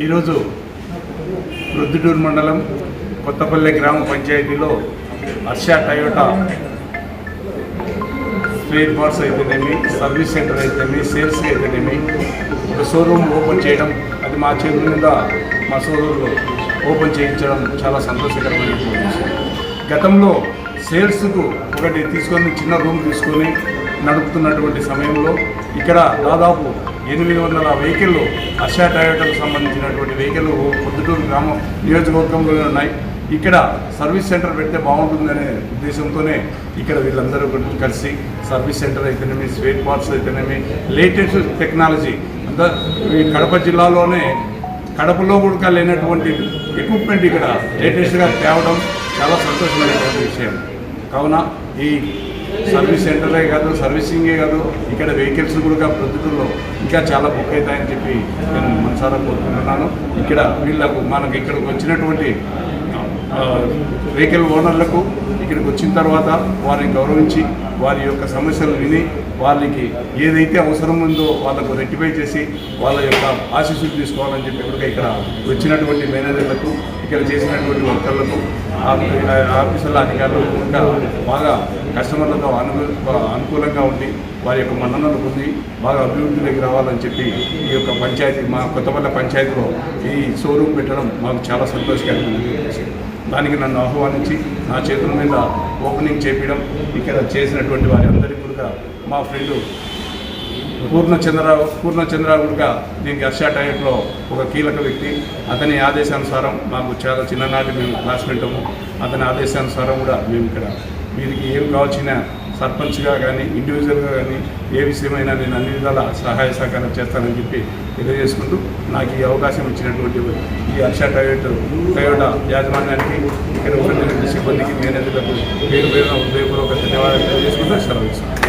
ఈరోజు రొద్దుటూరు మండలం కొత్తపల్లె గ్రామ పంచాయతీలో హర్ష టయోటా స్పేర్ పార్ట్స్ అయితేనేమి సర్వీస్ సెంటర్ అయితేనేమి సేల్స్ అయితేనేమి ఒక షోరూమ్ ఓపెన్ చేయడం అది మా చేతుల మీద మా సోదరులు ఓపెన్ చేయించడం చాలా సంతోషకరమైన గతంలో సేల్స్కు ఒకటి తీసుకొని చిన్న రూమ్ తీసుకొని నడుపుతున్నటువంటి సమయంలో ఇక్కడ దాదాపు ఎనిమిది వందల వెహికల్ హర్ష టయోటాకు సంబంధించినటువంటి వెహికల్ పొద్దుటూరు గ్రామం నియోజకవర్గంలోనే ఉన్నాయి. ఇక్కడ సర్వీస్ సెంటర్ పెడితే బాగుంటుందనే ఉద్దేశంతోనే ఇక్కడ వీళ్ళందరూ కలిసి సర్వీస్ సెంటర్ అయితేనేమి స్వేట్ పార్ట్స్ అయితేనేమి లేటెస్ట్ టెక్నాలజీ అంతా ఈ కడప జిల్లాలోనే కడపలో కూడా లేనటువంటి ఎక్విప్మెంట్ ఇక్కడ లేటెస్ట్గా తేవడం చాలా సంతోషమైనటువంటి విషయం. కావున ఈ సర్వీస్ సెంటరే కాదు సర్వీసింగే కాదు ఇక్కడ వెహికల్స్ కూడా ప్రొద్దుటూరులో ఇంకా చాలా బుక్ అవుతాయని చెప్పి నేను మనసారా కోరుకుంటున్నాను. ఇక్కడ వీళ్ళకు మనకి ఇక్కడికి వచ్చినటువంటి వెహికల్ ఓనర్లకు ఇక్కడికి వచ్చిన తర్వాత వారిని గౌరవించి వారి యొక్క సమస్యలు విని వాళ్ళకి ఏదైతే అవసరం ఉందో వాళ్ళకు రెక్టిఫై చేసి వాళ్ళ యొక్క ఆశీస్సులు తీసుకోవాలని చెప్పి ఇక్కడ వచ్చినటువంటి మేనేజర్లకు ఇక్కడ చేసినటువంటి వర్కర్లకు ఆఫీసుల అధికారులు ఇంకా బాగా కస్టమర్లతో అను అనుకూలంగా ఉండి వారి యొక్క మన్ననలు పొంది బాగా అభివృద్ధిలోకి రావాలని చెప్పి ఈ యొక్క పంచాయతీ మా కొత్తపల్లి పంచాయతీలో ఈ షోరూమ్ పెట్టడం మాకు చాలా సంతోషకరంగా దానికి నన్ను ఆహ్వానించి నా చేతుల మీద ఓపెనింగ్ చేపించడం ఇక్కడ చేసినటువంటి వారి అందరికీ కూడా మా ఫ్రెండు పూర్ణచంద్రరావు పూర్ణచంద్రరావు కూడా దీనికి హర్ష టైట్లో ఒక కీలక వ్యక్తి. అతని ఆదేశానుసారం మాకు చాలా చిన్ననాటి మేము క్లాస్మేటము అతని ఆదేశానుసారం కూడా మేము ఇక్కడ వీరికి ఏం కావాల్సిన సర్పంచ్గా కానీ ఇండివిజువల్గా కానీ ఏ విషయమైనా నేను అన్ని విధాల సహాయ సహకారం చేస్తానని చెప్పి తెలియజేసుకుంటూ నాకు ఈ అవకాశం ఇచ్చినటువంటి ఈ హర్ష టయోట టయోటా యాజమాన్యానికి ఇక్కడ ఉన్నటువంటి సిబ్బందికి మేనేజర్లకు పేరు పేరున హృదయపూర్వక ధన్యవాదాలు తెలియజేసుకుంటూ సెలవు ఇస్తాను